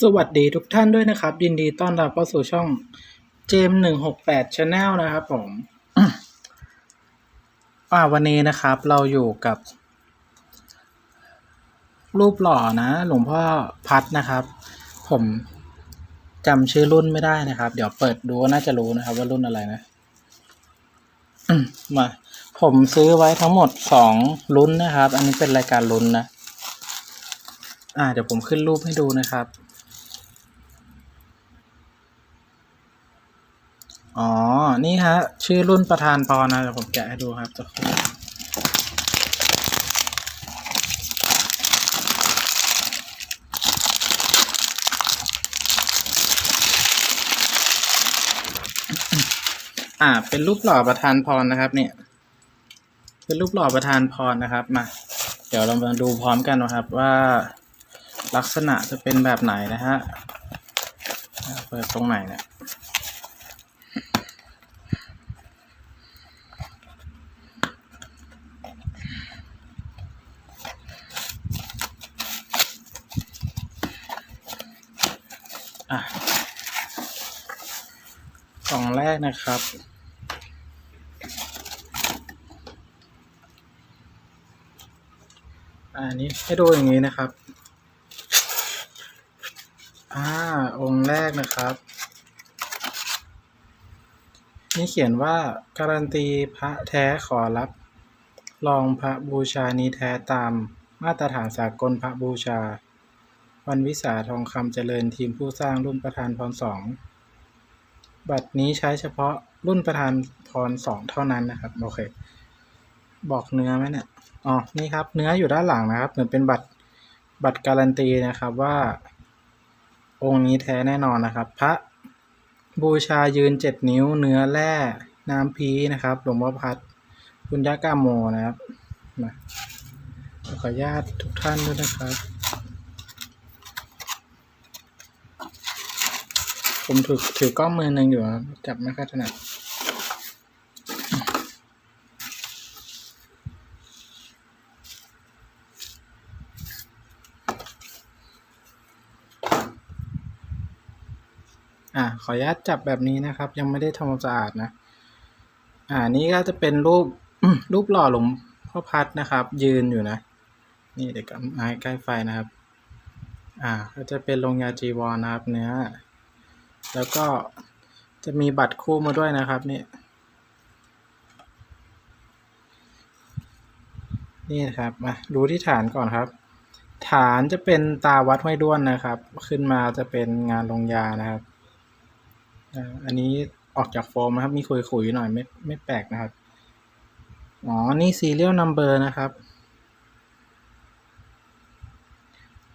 สวัสดีทุกท่านด้วยนะครับ ยินดีต้อนรับเข้าสู่ช่องเจมหนึ่งหกแปดชาแนลนะครับผมอ่าวันนี้นะครับ เราอยู่กับ รูปหล่อนะ หลวงพ่อพัดนะครับ ผมจำชื่อรุ่นไม่ได้นะครับ เดี๋ยวเปิดดูน่าจะรู้นะครับ ว่ารุ่นอะไรนะมมาผมซื้อไว้ทั้งหมดสองลุ้นนะครับ อันนี้เป็นรายการลุ้นนะ อ่า เดี๋ยวผมขึ้นรูปให้ดูนะครับ อ๋อ นี่ฮะ ชื่อรุ่นประธานพรนะเดี๋ยวผมแกะให้ดูครับจะอ่า เป็นรูปหล่อประธานพรนะครับ เนี่ย เป็นรูปหล่อประธานพรนะครับมาเดี๋ยวเรามาดูพร้อมกันนะครับว่าลักษณะจะเป็นแบบไหนนะฮะเปิดตรงไหนเนี่ย ล่องแรกนะครับอะอันนี้ให้ดูอย่างนี้นะครับ อ่า องค์แรกนะครับ นี่เขียนว่าการันตีพระแท้ขอรับ รองพระบูชานี้แท้ตามมาตรฐานสากลพระบูชา วันวิสาทองคำเจริญทีมผู้สร้างรุ่นประธานพรสอง บัตรนี้ใช้เฉพาะรุ่นประธานพรสองเท่านั้นนะครับ โอเค บอกเนื้อไหมเนี่ยอ๋อนี่ครับ เนื้ออยู่ด้านหลังนะครับ เหมือนเป็นบัตรบัตรการันตีนะครับว่า องค์นี้แท้แน่นอนนะครับ พระบูชายืนเจ็ดนิ้ว เนื้อแร่น้ำพีนะครับหลวงพ่อพัดคุณยากาโมนะครับมาขออนุญาตทุกท่านด้วยนะครับ ผมถือถือกล้องมือหนึ่งอยู่ครับจับไม่ค่อยถนัดอ่าขออนุญาตจับแบบนี้นะครับ ยังไม่ได้ทำความสะอาดนะ อ่านี่ก็จะเป็นรูปรูปหล่อหลวงพ่อพัดนะครับ ยืนอยู่นะ นี่เดี๋ยวกับไม้ใกล้ไฟนะครับ อ่า ก็จะเป็นลงยาจีวรนะครับ เนื้อ แล้วก็จะมีบัตรคู่มาด้วยนะครับนี่นี่นะครับมาดูที่ฐานก่อนครับ ฐานจะเป็นตาวัดห้วยด้วนนะครับ ขึ้นมาจะเป็นงานลงยานะครับอันนี้ออกจากโฟมนะครับ มีขุยๆหน่อยไม่ไม่แปลกนะครับ อ๋อ นี่ serial number นะครับ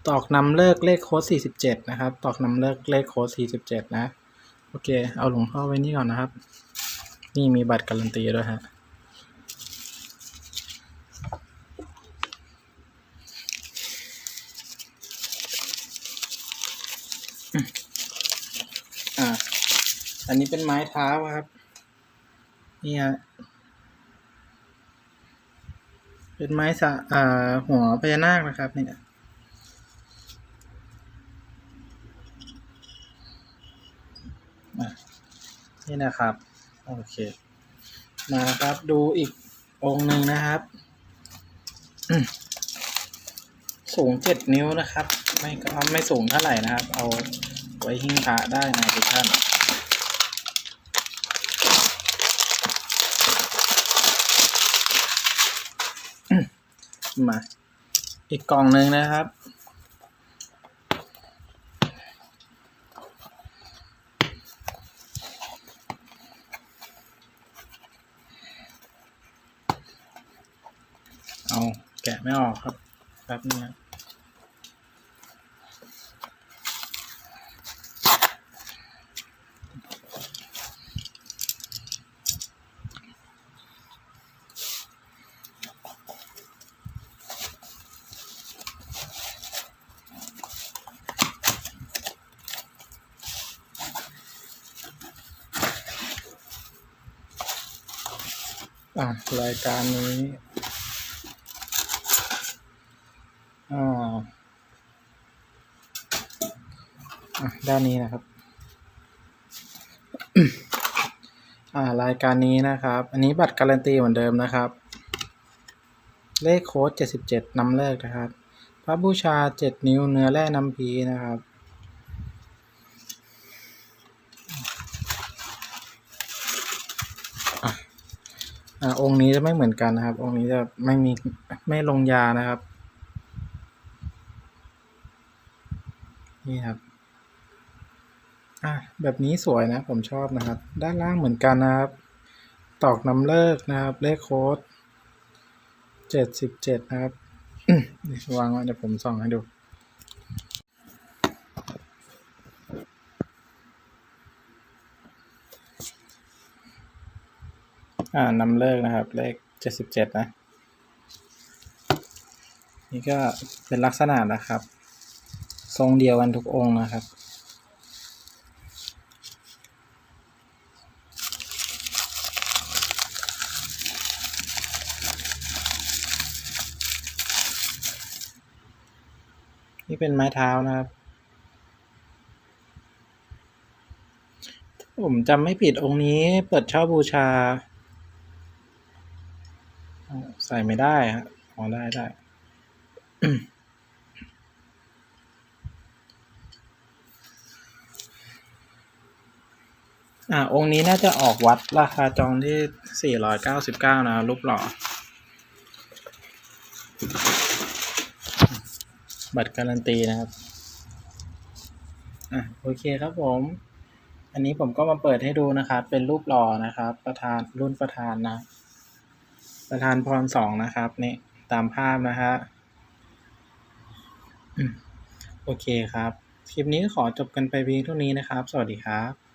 ตอกนำเลิกเลขโค้ด47 นะครับ ตอกนำเลิกเลขโค้ด47 นะ โอเค เอาหลวงพ่อไว้นี่ก่อนนะครับ นี่มีบัตรการันตีด้วยฮะอ่า อันนี้เป็นไม้เท้าครับ นี่ฮะเป็นไม้สะอ่าหัวพญานาคนะครับเนี่ย อะ นี่นะครับ โอเค มาครับดูอีกองหนึ่งนะครับ สูงเจ็ดนิ้วนะครับ ไม่ก็ไม่สูงเท่าไหร่นะครับ เอาไว้หิ้งพระได้นะทุกท่านมา อีกกล่องหนึ่งนะครับ เอาแกะไม่ออกครับแป๊บนึงนะอะรายการนี้ อ่า อะ ด้านนี้นะครับอ่ารายการนี้นะครับ อันนี้บัตรการันตีเหมือนเดิมนะครับ เลขโค้ดเจ็ดสิบเจ็ดนำเลิกนะครับ พระบูชาเจ็ดนิ้วเนื้อแร่น้ำพีนะครับอะอ่าองค์นี้จะไม่เหมือนกันนะครับ องค์นี้จะไม่มีไม่ลงยานะครับ นี่ครับอะแบบนี้สวยนะผมชอบนะครับ ด้านล่างเหมือนกันนะครับ ตอกนำเลิกนะครับ เลขโค้ดเจ็ดสิบเจ็ดนะครับวางไว้เดี๋ยวผมส่องให้ดูอ่านำเลิกนะครับ เลขเจ็ดสิบเจ็ดนะ นี่ก็เป็นลักษณะนะครับ ทรงเดียวกันทุกองค์นะครับ นี่เป็นไม้เท้านะครับผมจำไม่ผิดองค์นี้เปิดเช่าบูชา ใส่ไม่ได้ฮะอ๋อได้ได้ อ่าองค์นี้น่าจะออกวัดราคาจองที่สี่ร้อยเก้าสิบเก้านะรูปหล่อ บัตรการันตีนะครับ อะโอเคครับผม อันนี้ผมก็มาเปิดให้ดูนะครับ เป็นรูปหล่อนะครับ ประธานรุ่นประธานนะ ประธานพรสองนะครับนี่ตามภาพนะฮะโอเคครับ คลิปนี้ขอจบกันไปเพียงเท่านี้นะครับ สวัสดีครับ